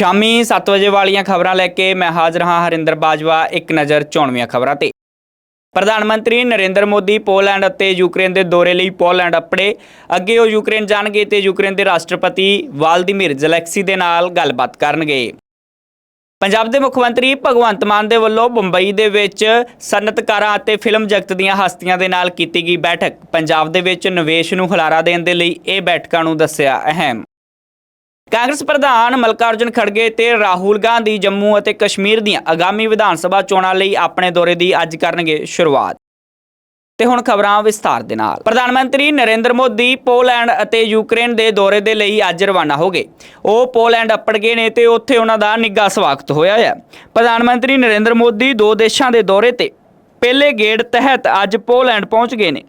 ਸ਼ਾਮੀ 7 ਵਜੇ ਵਾਲੀਆਂ ਖਬਰਾਂ ਲੈ ਕੇ ਮੈਂ ਹਾਜ਼ਰ ਹਾਂ ਹਰਿੰਦਰ ਬਾਜਵਾ, ਇੱਕ ਨਜ਼ਰ ਚੋਣਵੀਆਂ ਖਬਰਾਂ ਤੇ। ਪ੍ਰਧਾਨ ਮੰਤਰੀ ਨਰਿੰਦਰ ਮੋਦੀ ਪੋਲੈਂਡ ਅਤੇ ਯੂਕਰੇਨ ਦੇ ਦੌਰੇ ਲਈ ਪੋਲੈਂਡ ਅਪੜੇ। ਅੱਗੇ ਉਹ ਯੂਕਰੇਨ ਜਾਣਗੇ ਤੇ ਯੂਕਰੇਨ ਦੇ ਰਾਸ਼ਟਰਪਤੀ ਵਾਲਦੀਮੀਰ ਜ਼ੈਲੈਂਸਕੀ ਦੇ ਨਾਲ ਗੱਲਬਾਤ ਕਰਨਗੇ। ਪੰਜਾਬ ਦੇ ਮੁੱਖ ਮੰਤਰੀ ਭਗਵੰਤ ਮਾਨ ਦੇ ਵੱਲੋਂ ਬੰਬਈ ਦੇ ਵਿੱਚ ਸਨਅਤਕਾਰਾਂ ਅਤੇ ਫਿਲਮ ਜਗਤ ਦੀਆਂ ਹਸਤੀਆਂ ਦੇ ਨਾਲ ਕੀਤੀ ਗਈ ਬੈਠਕ। ਪੰਜਾਬ ਦੇ ਵਿੱਚ ਨਿਵੇਸ਼ ਨੂੰ ਹੁਲਾਰਾ ਦੇਣ ਦੇ ਲਈ ਇਹ ਬੈਠਕਾਂ ਨੂੰ ਦੱਸਿਆ ਅਹਿਮ। ਕਾਂਗਰਸ ਪ੍ਰਧਾਨ ਮਲਕਾਰਜੁਨ ਖੜਗੇ ਤੇ ਰਾਹੁਲ ਗਾਂਧੀ ਜੰਮੂ ਅਤੇ ਕਸ਼ਮੀਰ ਦੀਆਂ ਆਗਾਮੀ ਵਿਧਾਨ ਸਭਾ ਚੋਣਾਂ ਲਈ ਆਪਣੇ ਦੌਰੇ ਦੀ ਅੱਜ ਕਰਨਗੇ ਸ਼ੁਰੂਆਤ। ਤੇ ਹੁਣ ਖਬਰਾਂ ਵਿਸਥਾਰ ਦੇ ਨਾਲ। ਪ੍ਰਧਾਨ ਮੰਤਰੀ ਨਰਿੰਦਰ ਮੋਦੀ ਪੋਲੈਂਡ ਅਤੇ ਯੂਕਰੇਨ ਦੇ ਦੌਰੇ ਦੇ ਲਈ ਅੱਜ ਰਵਾਨਾ ਹੋ ਗਏ। ਉਹ ਪੋਲੈਂਡ ਅੱਪੜ ਗਏ ਨੇ ਤੇ ਉੱਥੇ ਉਹਨਾਂ ਦਾ ਨਿੱਘਾ ਸਵਾਗਤ ਹੋਇਆ ਹੈ। ਪ੍ਰਧਾਨ ਮੰਤਰੀ ਨਰਿੰਦਰ ਮੋਦੀ ਦੋ ਦੇਸ਼ਾਂ ਦੇ ਦੌਰੇ ਤੇ ਪਹਿਲੇ ਗੇੜ ਤਹਿਤ ਅੱਜ ਪੋਲੈਂਡ ਪਹੁੰਚ ਗਏ ਨੇ।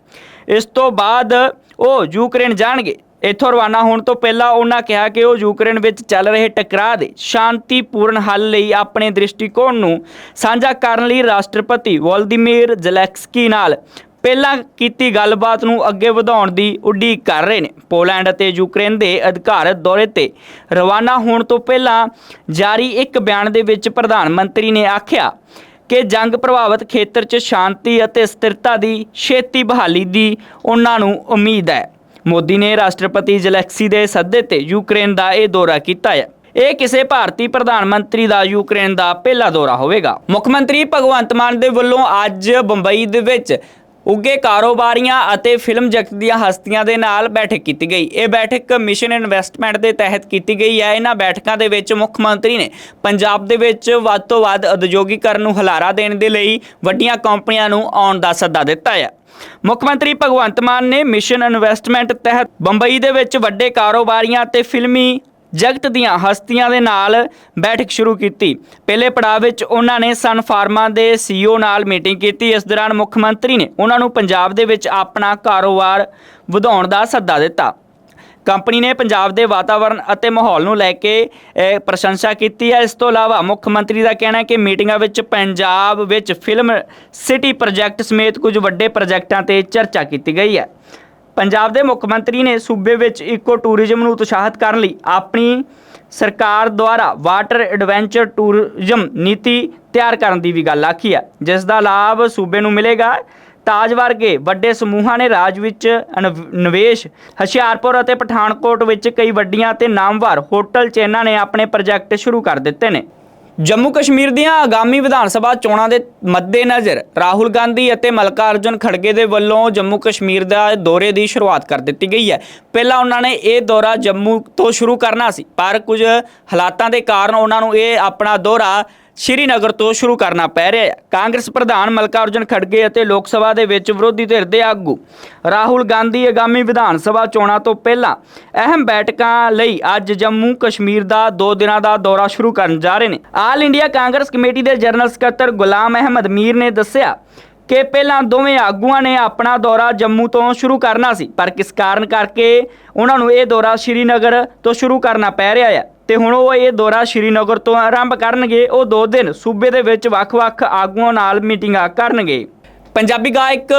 ਇਸ ਤੋਂ ਬਾਅਦ ਉਹ ਯੂਕਰੇਨ ਜਾਣਗੇ। ਇੱਥੋਂ ਰਵਾਨਾ ਹੋਣ ਤੋਂ ਪਹਿਲਾਂ ਉਹਨਾਂ ਕਿਹਾ ਕਿ ਉਹ ਯੂਕਰੇਨ ਵਿੱਚ ਚੱਲ ਰਹੇ ਟਕਰਾਅ ਦੇ ਸ਼ਾਂਤੀਪੂਰਨ ਹੱਲ ਲਈ ਆਪਣੇ ਦ੍ਰਿਸ਼ਟੀਕੋਣ ਨੂੰ ਸਾਂਝਾ ਕਰਨ ਲਈ ਰਾਸ਼ਟਰਪਤੀ ਵੋਲਦੀਮੀਰ ਜ਼ੈਲੈਂਸਕੀ ਨਾਲ ਪਹਿਲਾਂ ਕੀਤੀ ਗੱਲਬਾਤ ਨੂੰ ਅੱਗੇ ਵਧਾਉਣ ਦੀ ਉਡੀਕ ਕਰ ਰਹੇ ਨੇ। ਪੋਲੈਂਡ ਅਤੇ ਯੂਕਰੇਨ ਦੇ ਅਧਿਕਾਰਤ ਦੌਰੇ ਤੇ ਰਵਾਨਾ ਹੋਣ ਤੋਂ ਪਹਿਲਾਂ ਜਾਰੀ ਇੱਕ ਬਿਆਨ ਦੇ ਵਿੱਚ ਪ੍ਰਧਾਨ ਮੰਤਰੀ ਨੇ ਆਖਿਆ ਕਿ ਜੰਗ ਪ੍ਰਭਾਵਿਤ ਖੇਤਰ 'ਚ ਸ਼ਾਂਤੀ ਅਤੇ ਸਥਿਰਤਾ ਦੀ ਛੇਤੀ ਬਹਾਲੀ ਦੀ ਉਹਨਾਂ ਨੂੰ ਉਮੀਦ ਹੈ। ਮੋਦੀ ਨੇ ਰਾਸ਼ਟਰਪਤੀ ਜ਼ੈਲੈਂਸਕੀ ਦੇ ਸੱਦੇ ਤੇ ਯੂਕਰੇਨ ਦਾ ਇਹ ਦੌਰਾ ਕੀਤਾ ਹੈ। ਇਹ ਕਿਸੇ ਭਾਰਤੀ ਪ੍ਰਧਾਨ ਮੰਤਰੀ ਦਾ ਯੂਕਰੇਨ ਦਾ ਪਹਿਲਾ ਦੌਰਾ ਹੋਵੇਗਾ। ਮੁੱਖ ਮੰਤਰੀ ਭਗਵੰਤ ਮਾਨ ਦੇ ਵੱਲੋਂ ਅੱਜ ਬੰਬਈ ਦੇ ਵਿੱਚ ਉੱਗੇ ਕਾਰੋਬਾਰੀਆਂ ਅਤੇ ਫਿਲਮ ਜਗਤ ਦੀਆਂ ਹਸਤੀਆਂ ਦੇ ਨਾਲ ਬੈਠਕ ਕੀਤੀ ਗਈ। ਇਹ ਬੈਠਕ ਮਿਸ਼ਨ ਇਨਵੈਸਟਮੈਂਟ ਦੇ ਤਹਿਤ ਕੀਤੀ ਗਈ ਹੈ। ਇਹਨਾਂ ਬੈਠਕਾਂ ਦੇ ਵਿੱਚ ਮੁੱਖ ਮੰਤਰੀ ਨੇ ਪੰਜਾਬ ਦੇ ਵਿੱਚ ਵੱਧ ਤੋਂ ਵੱਧ ਉਦਯੋਗੀਕਰਨ ਨੂੰ ਹੁਲਾਰਾ ਦੇਣ ਦੇ ਲਈ ਵੱਡੀਆਂ ਕੰਪਨੀਆਂ ਨੂੰ ਆਉਣ ਦਾ ਸੱਦਾ ਦਿੱਤਾ ਹੈ। ਮੁੱਖ ਮੰਤਰੀ ਭਗਵੰਤ ਮਾਨ ਨੇ ਮਿਸ਼ਨ ਇਨਵੈਸਟਮੈਂਟ ਤਹਿਤ ਬੰਬਈ ਦੇ ਵਿੱਚ ਵੱਡੇ ਕਾਰੋਬਾਰੀਆਂ ਅਤੇ ਫਿਲਮੀ ਜਗਤ ਦੀਆਂ ਹਸਤੀਆਂ ਦੇ ਨਾਲ ਬੈਠਕ ਸ਼ੁਰੂ ਕੀਤੀ। ਪਹਿਲੇ ਪੜਾਅ ਵਿੱਚ ਉਹਨਾਂ ਨੇ ਸਨ ਫਾਰਮਾ ਦੇ ਸੀਈਓ ਨਾਲ ਮੀਟਿੰਗ ਕੀਤੀ। ਇਸ ਦੌਰਾਨ ਮੁੱਖ ਮੰਤਰੀ ਨੇ ਉਹਨਾਂ ਨੂੰ ਪੰਜਾਬ ਦੇ ਵਿੱਚ ਆਪਣਾ ਕਾਰੋਬਾਰ ਵਧਾਉਣ ਦਾ ਸੱਦਾ ਦਿੱਤਾ। ਕੰਪਨੀ ਨੇ ਪੰਜਾਬ ਦੇ ਵਾਤਾਵਰਣ ਅਤੇ ਮਾਹੌਲ ਨੂੰ ਲੈ ਕੇ ਪ੍ਰਸ਼ੰਸਾ ਕੀਤੀ ਹੈ। ਇਸ ਤੋਂ ਇਲਾਵਾ ਮੁੱਖ ਮੰਤਰੀ ਦਾ ਕਹਿਣਾ ਹੈ ਕਿ ਮੀਟਿੰਗਾਂ ਵਿੱਚ ਪੰਜਾਬ ਵਿੱਚ ਫਿਲਮ ਸਿਟੀ ਪ੍ਰੋਜੈਕਟ ਸਮੇਤ ਕੁਝ ਵੱਡੇ ਪ੍ਰੋਜੈਕਟਾਂ ਤੇ ਚਰਚਾ ਕੀਤੀ ਗਈ ਹੈ। ਪੰਜਾਬ ਦੇ ਮੁੱਖ ਮੰਤਰੀ ਨੇ ਸੂਬੇ ਵਿੱਚ ਇਕੋ ਟੂਰਿਜ਼ਮ ਨੂੰ ਉਤਸ਼ਾਹਿਤ ਕਰਨ ਲਈ ਆਪਣੀ ਸਰਕਾਰ ਦੁਆਰਾ ਵਾਟਰ ਐਡਵੈਂਚਰ ਟੂਰਿਜ਼ਮ ਨੀਤੀ ਤਿਆਰ ਕਰਨ ਦੀ ਵੀ ਗੱਲ ਆਖੀ ਹੈ। ਜਿਸ ਦਾ ਲਾਭ ਸੂਬੇ ਨੂੰ ਮਿਲੇਗਾ। ਤਾਜ ਵਰਗੇ ਵੱਡੇ ਸਮੂਹਾਂ ਨੇ ਰਾਜ ਵਿੱਚ ਅਨਵ- ਨਿਵੇਸ਼ ਹੁਸ਼ਿਆਰਪੁਰ ਅਤੇ ਪਠਾਨਕੋਟ ਵਿੱਚ ਕਈ ਵੱਡੀਆਂ ਅਤੇ ਨਾਮਵਰ ਹੋਟਲ ਚੇਨਾਂ ਨੇ ਆਪਣੇ ਪ੍ਰੋਜੈਕਟ ਸ਼ੁਰੂ ਕਰ ਦਿੱਤੇ ਨੇ। ਜੰਮੂ ਕਸ਼ਮੀਰ ਦੀਆਂ ਆਗਾਮੀ ਵਿਧਾਨ ਸਭਾ ਚੋਣਾਂ ਦੇ ਮੱਦੇਨਜ਼ਰ ਰਾਹੁਲ ਗਾਂਧੀ ਅਤੇ ਮਲਕਾਰਜੁਨ ਖੜਗੇ ਦੇ ਵੱਲੋਂ ਜੰਮੂ ਕਸ਼ਮੀਰ ਦਾ ਦੌਰੇ ਦੀ ਸ਼ੁਰੂਆਤ ਕਰ ਦਿੱਤੀ ਗਈ ਹੈ। ਪਹਿਲਾਂ ਉਹਨਾਂ ਨੇ ਇਹ ਦੌਰਾ ਜੰਮੂ ਤੋਂ ਸ਼ੁਰੂ ਕਰਨਾ ਸੀ, ਪਰ ਕੁਝ ਹਾਲਾਤਾਂ ਦੇ ਕਾਰਨ ਉਹਨਾਂ ਨੂੰ ਇਹ ਆਪਣਾ ਦੌਰਾ ਸ਼੍ਰੀਨਗਰ ਤੋਂ ਸ਼ੁਰੂ ਕਰਨਾ ਪੈ ਰਿਹਾ ਹੈ। ਕਾਂਗਰਸ ਪ੍ਰਧਾਨ ਮਲਕਾਰਜੁਨ ਖੜਗੇ ਅਤੇ ਲੋਕ ਸਭਾ ਦੇ ਵਿੱਚ ਵਿਰੋਧੀ ਧਿਰ ਦੇ ਆਗੂ ਰਾਹੁਲ ਗਾਂਧੀ ਆਗਾਮੀ ਵਿਧਾਨ ਸਭਾ ਚੋਣਾਂ ਤੋਂ ਪਹਿਲਾਂ ਅਹਿਮ ਬੈਠਕਾਂ ਲਈ ਅੱਜ ਜੰਮੂ ਕਸ਼ਮੀਰ ਦਾ 2 ਦਿਨਾਂ ਦਾ ਦੌਰਾ ਸ਼ੁਰੂ ਕਰਨ ਜਾ ਰਹੇ ਨੇ। ਆਲ ਇੰਡੀਆ ਕਾਂਗਰਸ ਕਮੇਟੀ ਦੇ ਜਨਰਲ ਸਕੱਤਰ ਗੁਲਾਮ ਅਹਿਮਦ ਮੀਰ ਨੇ ਦੱਸਿਆ ਕਿ ਪਹਿਲਾਂ ਦੋਵੇਂ ਆਗੂਆਂ ਨੇ ਆਪਣਾ ਦੌਰਾ ਜੰਮੂ ਤੋਂ ਸ਼ੁਰੂ ਕਰਨਾ ਸੀ, ਪਰ ਕਿਸ ਕਾਰਨ ਕਰਕੇ ਉਹਨਾਂ ਨੂੰ ਇਹ ਦੌਰਾ ਸ਼੍ਰੀਨਗਰ ਤੋਂ ਸ਼ੁਰੂ ਕਰਨਾ ਪੈ ਰਿਹਾ ਹੈ। ਤੇ ਹੁਣ ਉਹ ਇਹ ਦੌਰਾ ਸ਼੍ਰੀਨਗਰ ਤੋਂ ਆਰੰਭ ਕਰਨਗੇ। ਉਹ ਦੋ ਦਿਨ ਸੂਬੇ ਦੇ ਵਿੱਚ ਵੱਖ-ਵੱਖ ਆਗੂਆਂ ਨਾਲ ਮੀਟਿੰਗਾਂ ਕਰਨਗੇ। ਪੰਜਾਬੀ ਗਾਇਕ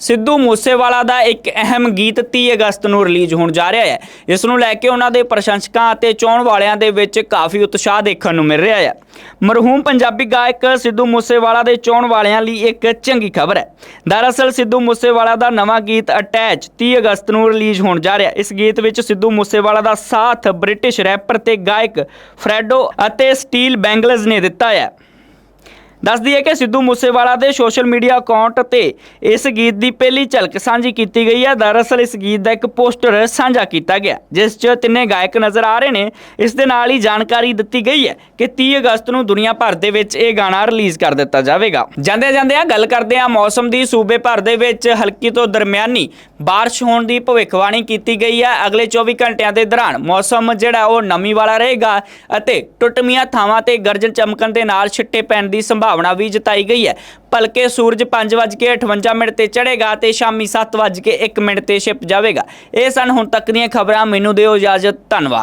ਸਿੱਧੂ ਮੂਸੇਵਾਲਾ ਦਾ ਇੱਕ ਅਹਿਮ ਗੀਤ 30 ਅਗਸਤ ਨੂੰ ਰਿਲੀਜ਼ ਹੋਣ ਜਾ ਰਿਹਾ ਹੈ। ਇਸ ਨੂੰ ਲੈ ਕੇ ਉਹਨਾਂ ਦੇ ਪ੍ਰਸ਼ੰਸਕਾਂ ਅਤੇ ਚਾਹਣ ਵਾਲਿਆਂ ਦੇ ਵਿੱਚ ਕਾਫੀ ਉਤਸ਼ਾਹ ਦੇਖਣ ਨੂੰ ਮਿਲ ਰਿਹਾ ਹੈ। ਮਰਹੂਮ ਪੰਜਾਬੀ ਗਾਇਕ ਸਿੱਧੂ ਮੂਸੇਵਾਲਾ ਦੇ ਚਾਹਣ ਵਾਲਿਆਂ ਲਈ ਇੱਕ ਚੰਗੀ ਖਬਰ ਹੈ। ਦਰਅਸਲ ਸਿੱਧੂ ਮੂਸੇਵਾਲਾ ਦਾ ਨਵਾਂ ਗੀਤ ਅਟੈਚ 30 ਅਗਸਤ ਨੂੰ ਰਿਲੀਜ਼ ਹੋਣ ਜਾ ਰਿਹਾ। ਇਸ ਗੀਤ ਵਿੱਚ ਸਿੱਧੂ ਮੂਸੇਵਾਲਾ ਦਾ ਸਾਥ ਬ੍ਰਿਟਿਸ਼ ਰੈਪਰ ਤੇ ਗਾਇਕ ਫਰੈਡੋ ਅਤੇ ਸਟੀਲ ਬੈਂਗਲਜ਼ ਨੇ ਦਿੱਤਾ ਹੈ। ਦੱਸ ਦਈਏ ਕਿ ਸਿੱਧੂ ਮੂਸੇਵਾਲਾ ਦੇ ਸੋਸ਼ਲ ਮੀਡੀਆ ਅਕਾਊਂਟ ਤੇ ਇਸ ਗੀਤ ਦੀ ਪਹਿਲੀ ਝਲਕ ਸਾਂਝੀ ਕੀਤੀ ਗਈ ਹੈ ਦਰਅਸਲ ਇਸ ਗੀਤ ਦਾ ਇੱਕ ਪੋਸਟਰ ਸਾਂਝਾ ਕੀਤਾ ਗਿਆ ਜਿਸ 'ਚ ਤਿੰਨੇ ਗਾਇਕ ਨਜ਼ਰ ਆ ਰਹੇ ਨੇ ਇਸ ਦੇ ਨਾਲ ਹੀ ਜਾਣਕਾਰੀ ਦਿੱਤੀ ਗਈ ਹੈ ਕਿ 30 ਅਗਸਤ ਨੂੰ ਦੁਨੀਆ ਭਰ ਦੇ ਵਿੱਚ ਇਹ ਗਾਣਾ ਰਿਲੀਜ਼ ਕਰ ਦਿੱਤਾ ਜਾਵੇਗਾ ਜਾਂਦੇ ਜਾਂਦੇ ਆ ਗੱਲ ਕਰਦੇ ਆ ਮੌਸਮ ਦੀ ਸੂਬੇ ਭਰ ਦੇ ਵਿੱਚ ਹਲਕੀ ਤੋਂ ਦਰਮਿਆਨੀ بارش ਹੋਣ ਦੀ ਭਵਿੱਖਬਾਣੀ ਕੀਤੀ ਗਈ ਹੈ ਅਗਲੇ 24 ਘੰਟਿਆਂ ਦੇ ਦੌਰਾਨ ਮੌਸਮ ਜਿਹੜਾ ਉਹ ਨਮੀ ਵਾਲਾ ਰਹੇਗਾ ਅਤੇ ਟੁੱਟਮੀਆਂ ਥਾਵਾਂ ਤੇ ਗਰਜਨ ਚਮਕਣ ਦੇ ਨਾਲ ਛਿੱਟੇ ਪੈਣ ਦੀ ਸੰਭਾਵਨਾ ਵੀ ਜਤਾਈ ਗਈ ਹੈ। ਭਲਕੇ ਸੂਰਜ 5:58 ਮਿੰਟ ਤੇ ਚੜ੍ਹੇਗਾ ਤੇ ਸ਼ਾਮੀ 7:01 ਮਿੰਟ ਤੇ ਛਿਪ ਜਾਵੇਗਾ। ਇਹ ਸਨ ਹੁਣ ਤੱਕ ਦੀਆਂ ਖਬਰਾਂ। ਮੈਨੂੰ ਦਿਓ ਇਜਾਜ਼ਤ। ਧੰਨਵਾਦ।